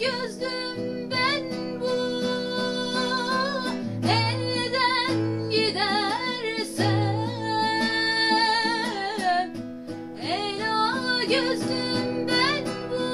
gözlüm ben bu. Elden gidersem Ela gözlüm ben bu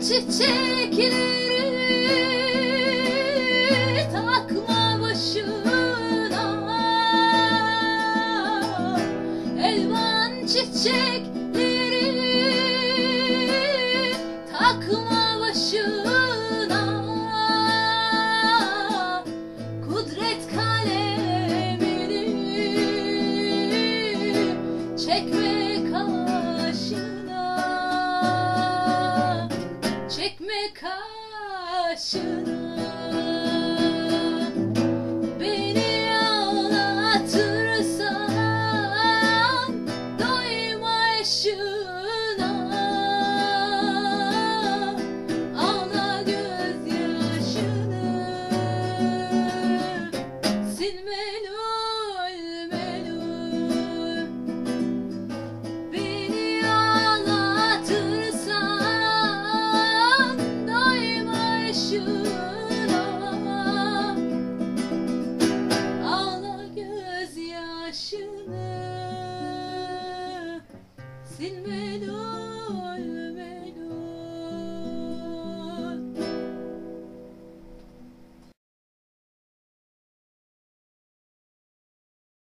Çiçekleri takma başına. Elvan çiçekleri takma başına. Kudret kalemini çekme karşına sin me